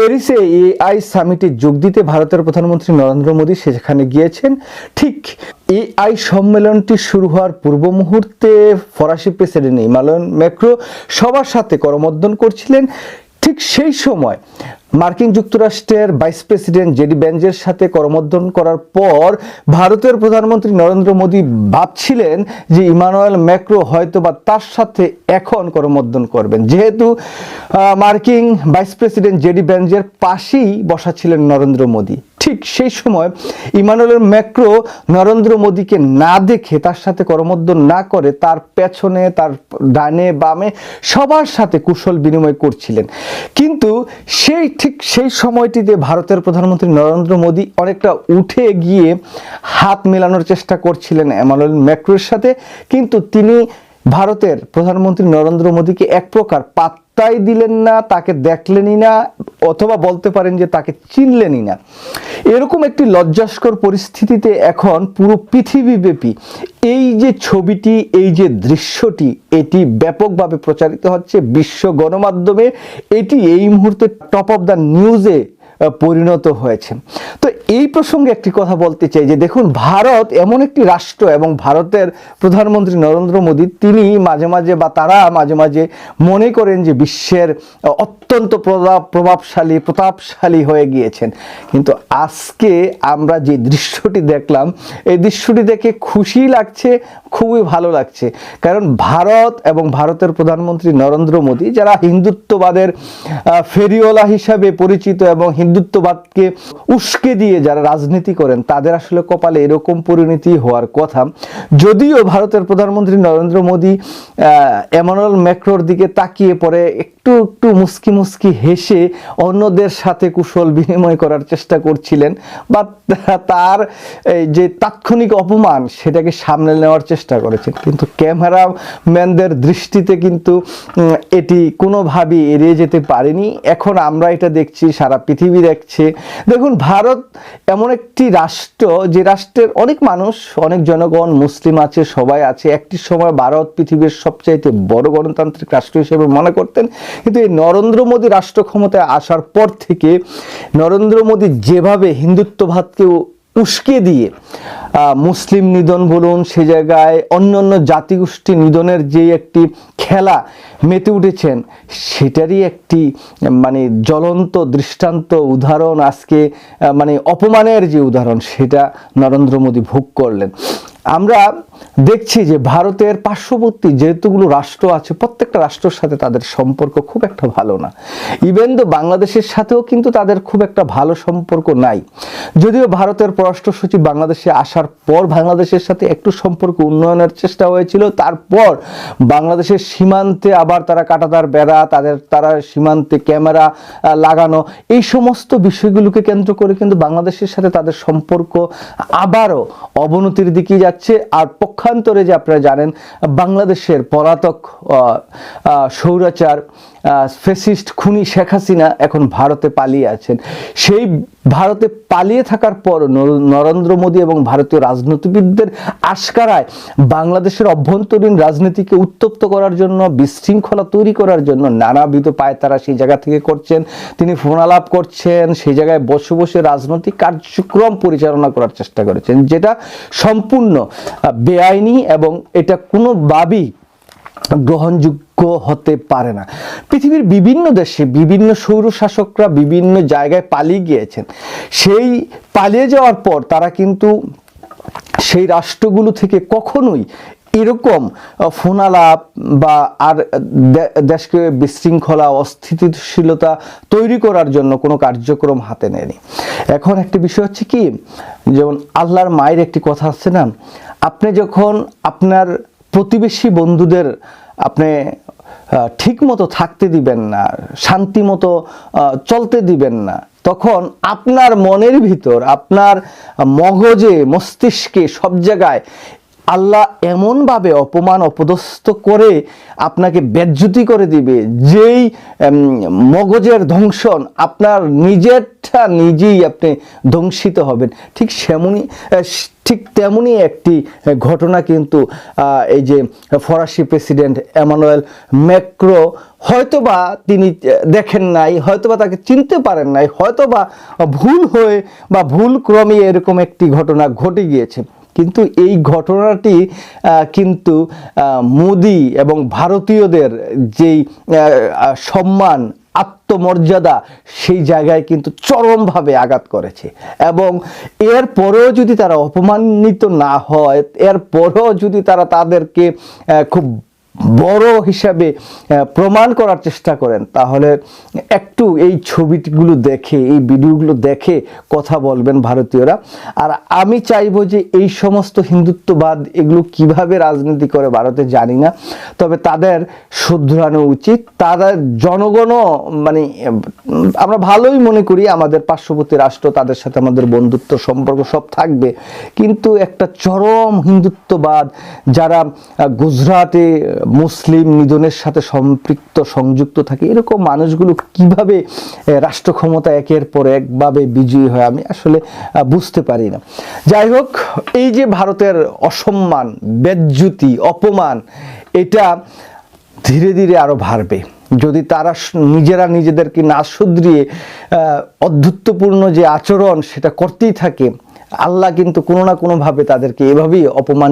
প্যারিসে এআই সামিটে যোগ দিতে ভারতের প্রধানমন্ত্রী নরেন্দ্র মোদী সেখানে গিয়েছেন। ঠিক এআই সম্মেলনটি শুরু হওয়ার পূর্ব মুহূর্তে ফরাসি প্রেসিডেন্ট ইমালয়ন ম্যাক্রো সবার সাথে করমর্দন করছিলেন। ঠিক সেই সময় মার্কিন যুক্তরাষ্ট্রের ভাইস প্রেসিডেন্ট জেডি বেঞ্জের সাথে করমর্ধন করার পর ভারতের প্রধানমন্ত্রী নরেন্দ্র মোদী ভাবছিলেন যে ইমানুয়েল ম্যাক্রো হয়তো বা তার সাথে এখন করমর্ধন করবেন। যেহেতু মার্কিন ভাইস প্রেসিডেন্ট জেডি বেঞ্জের পাশেই বসা ছিলেন নরেন্দ্র মোদী। ঠিক সেই সময় ইমানুয়েল ম্যাক্রো নরেন্দ্র মোদীকে না দেখে, তার সাথে করমর্দন না করে, তার পেছনে, তার ডানে, বামে সবার সাথে কুশল বিনিময় করছিলেন। কিন্তু সেই ঠিক সেই সময়টিতে ভারতের প্রধানমন্ত্রী নরেন্দ্র মোদী অনেকটা উঠে গিয়ে হাত মেলানোর চেষ্টা করছিলেন এমানুয়েল ম্যাক্রোর সাথে। কিন্তু তিনি ভারতের প্রধানমন্ত্রী নরেন্দ্র মোদীকে এক প্রকার পাত্তাই দিলেন না, তাকে দেখলেনই না, অথবা বলতে পারেন যে তাকে চিনলেনই না। এরকম একটি লজ্জাস্কর পরিস্থিতিতে এখন পুরো পৃথিবীব্যাপী এই যে ছবিটি, এই যে দৃশ্যটি, এটি ব্যাপকভাবে প্রচারিত হচ্ছে বিশ্ব গণমাধ্যমে। এটি এই মুহূর্তে টপ অফ দ্য নিউজে পরিণত হয়েছে। তো এই প্রসঙ্গে একটি কথা বলতে চাই যে দেখুন ভারত এমন একটি রাষ্ট্র এবং ভারতের প্রধানমন্ত্রী নরেন্দ্র মোদী তিনি মাঝে মাঝে বা তারা মাঝে মাঝে মনে করেন যে বিশ্বের অত্যন্ত প্রভাব প্রভাবশালী প্রতাপশালী হয়ে গিয়েছেন। কিন্তু আজকে আমরা যে দৃশ্যটি দেখলাম এই দৃশ্যটি দেখে খুশি লাগছে খুবই ভালো লাগছে। কারণ ভারত এবং ভারতের প্রধানমন্ত্রী নরেন্দ্র মোদী যারা হিন্দুত্ববাদের আহ, ফেরিওয়ালা হিসাবে পরিচিত এবং হিন্দুত্ববাদকে উস্কে দিয়ে যারা রাজনীতি করেন, তাদের আসলে কপালে এরকম পরিণতি হওয়ার কথা। যদিও ভারতের প্রধানমন্ত্রী নরেন্দ্র মোদী এমানুয়েল ম্যাক্রোর দিকে তাকিয়ে পরে একটু একটু মুস্কি মুস্কি হেসে অন্যদের সাথে কুশল বিনিময় করার চেষ্টা করছিলেন বা তার যে তাৎক্ষণিক অপমান, সেটাকে সামনে নেওয়ার চেষ্টা করেছেন। কিন্তু ক্যামেরাম্যানদের দৃষ্টিতে কিন্তু এটি কোনোভাবেই এড়িয়ে যেতে পারেনি। এখন আমরা এটা দেখছি সারা পৃথিবী দেখছে। দেখুন, ভারত এমন একটি রাষ্ট্র যে রাষ্ট্রের অনেক মানুষ, অনেক জনগণ, মুসলিম আছে, সবাই আছে। একটি সময় ভারত পৃথিবীর সবচাইতে বড় গণতান্ত্রিক রাষ্ট্র হিসেবে মনে করতেন। কিন্তু এই নরেন্দ্র মোদী রাষ্ট্র ক্ষমতায় আসার পর থেকে নরেন্দ্র মোদী যেভাবে হিন্দুত্ববাদকে উস্কে দিয়ে মুসলিম নিধন বলুন, সে জায়গায় অন্য অন্য জাতিগোষ্ঠী নিধনের যে একটি খেলা মেতে উঠেছেন, সেটারই একটি মানে জ্বলন্ত দৃষ্টান্ত উদাহরণ আজকে মানে অপমানের যে উদাহরণ, সেটা নরেন্দ্র মোদী ভোগ করলেন। আমরা দেখছি যে ভারতের পার্শ্ববর্তী যেহেতুগুলো রাষ্ট্র আছে, প্রত্যেকটা রাষ্ট্রের সাথে তাদের সম্পর্ক খুব একটা ভালো না। ইভেন তো বাংলাদেশের সাথেও কিন্তু তাদের খুব একটা ভালো সম্পর্ক নাই। যদিও ভারতের পররাষ্ট্র সচিব বাংলাদেশে আসার পর বাংলাদেশের সাথে একটু সম্পর্ক উন্নয়নের চেষ্টা হয়েছিল, তারপর বাংলাদেশের সীমান্তে আবার তারা কাটাতার বেড়া, তাদের, তারা সীমান্তে ক্যামেরা লাগানো, এই সমস্ত বিষয়গুলোকে কেন্দ্র করে কিন্তু বাংলাদেশের সাথে তাদের সম্পর্ক আবারও অবনতির দিকে যাচ্ছে। আর পক্ষান্তরে যে আপনারা জানেন বাংলাদেশের পলাতক স্বৈরাচার ফেসিস্ট খুনি শেখ হাসিনা এখন ভারতে পালিয়ে আছেন। সেই ভারতে পালিয়ে থাকার পর নরেন্দ্র মোদী এবং ভারতীয় রাজনীতিবিদদের আশকারায় বাংলাদেশের অভ্যন্তরীণ রাজনীতিকে উত্তপ্ত করার জন্য, বিশৃঙ্খলা তৈরি করার জন্য নানাবিধ পায় তারা সেই জায়গা থেকে করছেন। তিনি ফোনালাপ করছেন, সেই জায়গায় বসে বসে রাজনৈতিক কার্যক্রম পরিচালনা করার চেষ্টা করেছেন, যেটা সম্পূর্ণ বেআইনি এবং এটা কোনোভাবেই গ্রহণযোগ্য হতে পারে না। পৃথিবীর বিভিন্ন দেশে বিভিন্ন সৌর শাসকরা বিভিন্ন জায়গায় পালিয়ে গিয়েছেন। সেই পালিয়ে যাওয়ার পর তারা কিন্তু সেই রাষ্ট্রগুলো থেকে কখনোই এরকম ফোনালাপ বা আর দেশকে বিশৃঙ্খলা, অস্থিতিশীলতা তৈরি করার জন্য কোনো কার্যক্রম হাতে নেয়নি। এখন একটি বিষয় হচ্ছে কি, যেমন আল্লাহর মায়ের একটি কথা আছে না, আপনি যখন আপনার প্রতিবেশী বন্ধুদের, আপনি ঠিক মতো থাকতে দিবেন না শান্তি মতো চলতে দিবেন না, তখন আপনার মনের ভিতর, আপনার মগজে, মস্তিষ্কে সব জায়গায় আল্লাহ এমনভাবে অপমান অপদস্থ করে আপনাকে বেজ্যুতি করে দিবে, যেই মগজের ধ্বংসন আপনার নিজের দেশটা নিজেই আপনি ধ্বংসিত হবেন। ঠিক সেমনই ঠিক তেমনই একটি ঘটনা কিন্তু এই যে ফরাসি প্রেসিডেন্ট এমানুয়েল ম্যাক্রো হয়তোবা তিনি দেখেন নাই, হয়তোবা তাকে চিনতে পারেন নাই, হয়তোবা ভুল হয়ে বা ভুল ক্রমে এরকম একটি ঘটনা ঘটে গিয়েছে। কিন্তু এই ঘটনাটি কিন্তু মোদি এবং ভারতীয়দের যেই সম্মান আত্মমর্যাদা সেই জায়গায় কিন্তু চরমভাবে আঘাত করেছে। এবং এর পরেও যদি তারা অপমানিত না হয়, এর পরেও যদি তারা তাদেরকে খুব বড় হিসাবে প্রমাণ করার চেষ্টা করেন। তাহলে একটু এই ছবিগুলো দেখে, এই ভিডিওগুলো দেখে কথা বলবেন ভারতীয়রা। আর আমি চাইব যে এই সমস্ত হিন্দুত্ববাদ এগুলো কীভাবে রাজনীতি করে ভারতে জানি না, তবে তাদের শুধরানো উচিত। তাদের জনগণও মানে আমরা ভালোই মনে করি আমাদের পার্শ্ববর্তী রাষ্ট্র, তাদের সাথে আমাদের বন্ধুত্ব সম্পর্ক সব থাকবে। কিন্তু একটা চরম হিন্দুত্ববাদ, যারা গুজরাটে মুসলিম নিধনের সাথে সম্পৃক্ত, সংযুক্ত থাকে, এরকম মানুষগুলো কীভাবে রাষ্ট্র ক্ষমতা একের পর একভাবে বিজয়ী হয়, আমি আসলে বুঝতে পারি না। যাই হোক, এই যে ভারতের অসম্মান, বেজ্জুতি, অপমান, এটা ধীরে ধীরে আরও বাড়বে। যদি তারা নিজেরা নিজেদেরকে না শুধরিয়ে অধ্যুত্বপূর্ণ যে আচরণ সেটা করতেই থাকে, আল্লাহ কিন্তু কোনো না কোনোভাবে তাদেরকে এভাবেই অপমান